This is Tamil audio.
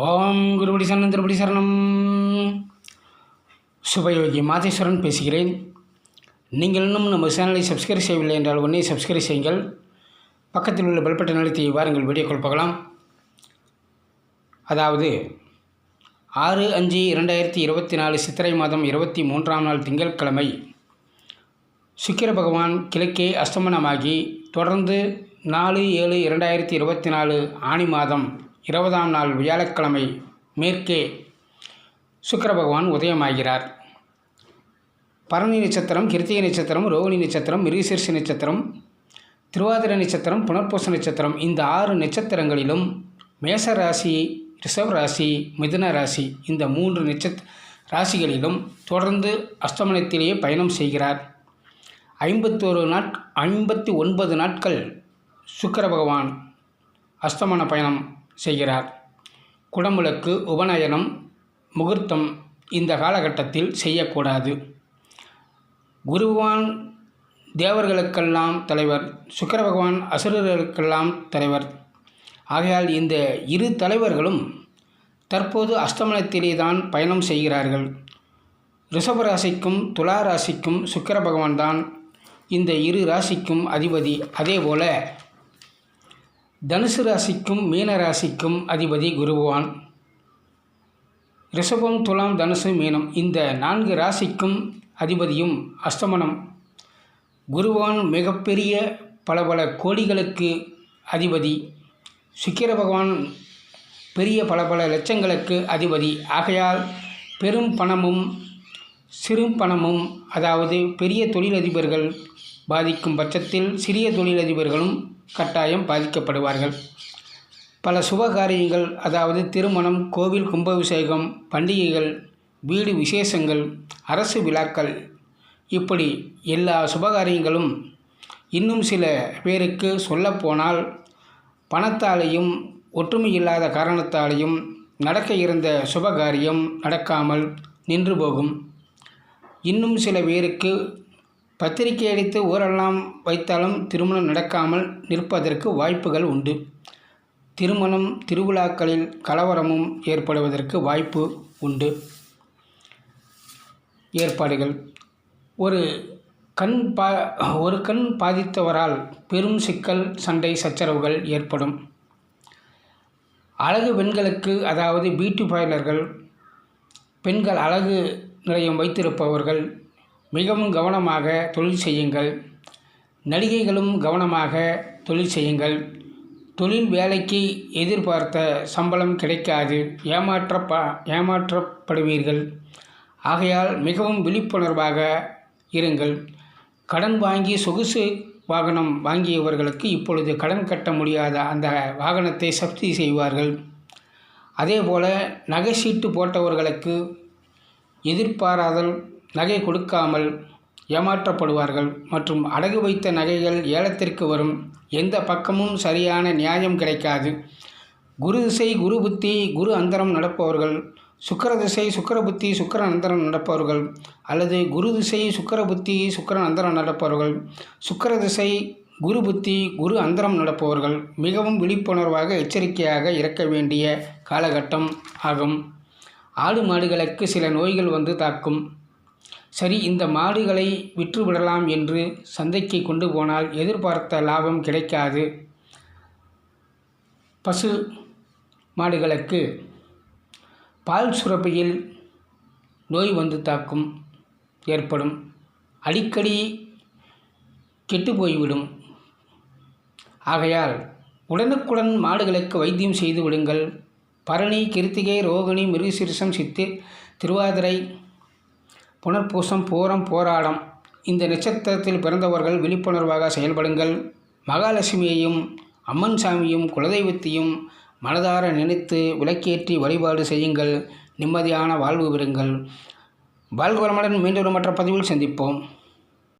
ஓம் குருபடி சரணம் திருபடி சரணம். சுபயோகி மாதேஸ்வரன் பேசுகிறேன். நீங்கள் இன்னும் நம்ம சேனலை சப்ஸ்கிரைப் செய்யவில்லை என்றால் உடனே சப்ஸ்கிரைப் செய்யுங்கள். பக்கத்தில் உள்ள பெல் பட்டன் அழுத்தி வாருங்கள் வீடியோக்கள் பார்க்கலாம். அதாவது ஆறு அஞ்சு இரண்டாயிரத்தி இருபத்தி நாலு சித்திரை மாதம் இருபத்தி மூன்றாம் நாள் திங்கட்கிழமை சுக்கிர பகவான் கிழக்கே அஸ்தமனமாகி தொடர்ந்து நாலு ஏழு இரண்டாயிரத்தி இருபத்தி நாலு ஆணி மாதம் இருபதாம் நாள் வியாழக்கிழமை மேற்கே சுக்கர பகவான் உதயமாகிறார். பரணி நட்சத்திரம் கிருத்திகை நட்சத்திரம் ரோகிணி நட்சத்திரம் மிருகசீர்ஷ நட்சத்திரம் திருவாதிரை நட்சத்திரம் புனர்பூச நட்சத்திரம் இந்த ஆறு நட்சத்திரங்களிலும் மேச ராசி ரிஷவ ராசி மிதுன ராசி இந்த மூன்று நட்சத் ராசிகளிலும் தொடர்ந்து அஸ்தமனத்திலேயே பயணம் செய்கிறார். ஐம்பத்தோரு நாட் ஐம்பத்தி ஒன்பது நாட்கள் சுக்கர பகவான் அஸ்தமன பயணம் செய்கிறார். குடமுழுக்கு உபநயனம் முகூர்த்தம் இந்த காலகட்டத்தில் செய்யக்கூடாது. குருவான் தேவர்களுக்கெல்லாம் தலைவர் சுக்கர பகவான் அசுரர்களுக்கெல்லாம் தலைவர். ஆகையால் இந்த இரு தலைவர்களும் தற்போது அஸ்தமனத்திலே தான் பயணம் செய்கிறார்கள். ரிஷபராசிக்கும் துலா ராசிக்கும் சுக்கர பகவான் தான் இந்த இரு ராசிக்கும் அதிபதி. அதேபோல தனுசு ராசிக்கும் மீன ராசிக்கும் அதிபதி குருவான் ரிஷபம் துலாம் தனுசு மீனம். இந்த நான்கு ராசிக்கும் அதிபதியும் அஸ்தமனம் குருவான் மிகப்பெரிய பல பல கோடிகளுக்கு அதிபதி. சுக்கிர பகவான் பெரிய பல பல லட்சங்களுக்கு அதிபதி. ஆகையால் பெரும் பணமும் சிறு பணமும் அதாவது பெரிய தொழிலதிபர்கள் பாதிக்கும் பட்சத்தில் சிறிய தொழிலதிபர்களும் கட்டாயம் பாதிக்கப்படுவார்கள். பல சுபகாரியங்கள் அதாவது திருமணம் கோவில் கும்பாபிஷேகம் பண்டிகைகள் வீடு விசேஷங்கள் அரசு விழாக்கள் இப்படி எல்லா சுபகாரியங்களும் இன்னும் சில பேருக்கு சொல்லப்போனால் பணத்தாலேயும் ஒற்றுமை இல்லாத காரணத்தாலேயும் நடக்க இருந்த சுபகாரியம் நடக்காமல் நின்று போகும். இன்னும் சில பேருக்கு பத்திரிகை அடித்து ஊரெல்லாம் வைத்தாலும் திருமணம் நடக்காமல் நிற்பதற்கு வாய்ப்புகள் உண்டு. திருமணம் திருவிழாக்களில் கலவரமும் ஏற்படுவதற்கு வாய்ப்பு உண்டு. ஏற்பாடுகள். ஒரு கண் பா ஒரு கண் பாதித்தவரால் பெரும் சிக்கல் சண்டை சச்சரவுகள் ஏற்படும். அழகு பெண்களுக்கு அதாவது பியூட்டி பார்லர்கள் பெண்கள் அழகு நிலையம் வைத்திருப்பவர்கள் மிகவும் கவனமாக தொழில் செய்யுங்கள். நடிகைகளும் கவனமாக தொழில் செய்யுங்கள். தொழில் வேலைக்கு எதிர்பார்த்த சம்பளம் கிடைக்காது. ஏமாற்றப்ப ஏமாற்றப்படுவீர்கள். ஆகையால் மிகவும் விழிப்புணர்வாக இருங்கள். கடன் வாங்கி சொகுசு வாகனம் வாங்கியவர்களுக்கு இப்பொழுது கடன் கட்ட முடியாத அந்த வாகனத்தை சப்தி செய்வார்கள். அதே போல் நகை சீட்டு போட்டவர்களுக்கு எதிர்பாராதல் நகை கொடுக்காமல் ஏமாற்றப்படுவார்கள் மற்றும் அடகு வைத்த நகைகள் ஏலத்திற்கு வரும். எந்த பக்கமும் சரியான நியாயம் கிடைக்காது. குரு திசை குரு புத்தி குரு அந்தரம் நடப்பவர்கள் சுக்கர திசை சுக்கர புத்தி சுக்கர அந்தரம் நடப்பவர்கள் அல்லது குரு திசை சுக்கர புத்தி சுக்கர அந்தரம் நடப்பவர்கள் சுக்கர திசை குரு புத்தி குரு அந்தரம் நடப்பவர்கள் மிகவும் விழிப்புணர்வாக எச்சரிக்கையாக இருக்க வேண்டிய காலகட்டம் ஆகும். ஆடு மாடுகளுக்கு சில நோய்கள் வந்து தாக்கும். சரி இந்த மாடுகளை விற்றுவிடலாம் என்று சந்தைக்கு கொண்டு போனால் எதிர்பார்த்த லாபம் கிடைக்காது. பசு மாடுகளுக்கு பால் சுரப்பியில் நோய் வந்து தாக்கும் ஏற்படும். அடிக்கடி கெட்டு போய்விடும். ஆகையால் உடனுக்குடன் மாடுகளுக்கு வைத்தியம் செய்து விடுங்கள். பரணி கிருத்திகை ரோகிணி மிருகசீரிசம் சித்து திருவாதிரை புனர்பூசம் பூரம் போராடம். இந்த நட்சத்திரத்தில் பிறந்தவர்கள் விழிப்புணர்வாக செயல்படுங்கள். மகாலட்சுமியையும் அம்மன் சாமியும் குலதெய்வத்தையும் மனதார நினைத்து விளக்கேற்றி வழிபாடு செய்யுங்கள். நிம்மதியான வாழ்வு பெறுங்கள். வாழ்வளமுடன் மீண்டும் மற்ற பதிவில் சந்திப்போம்.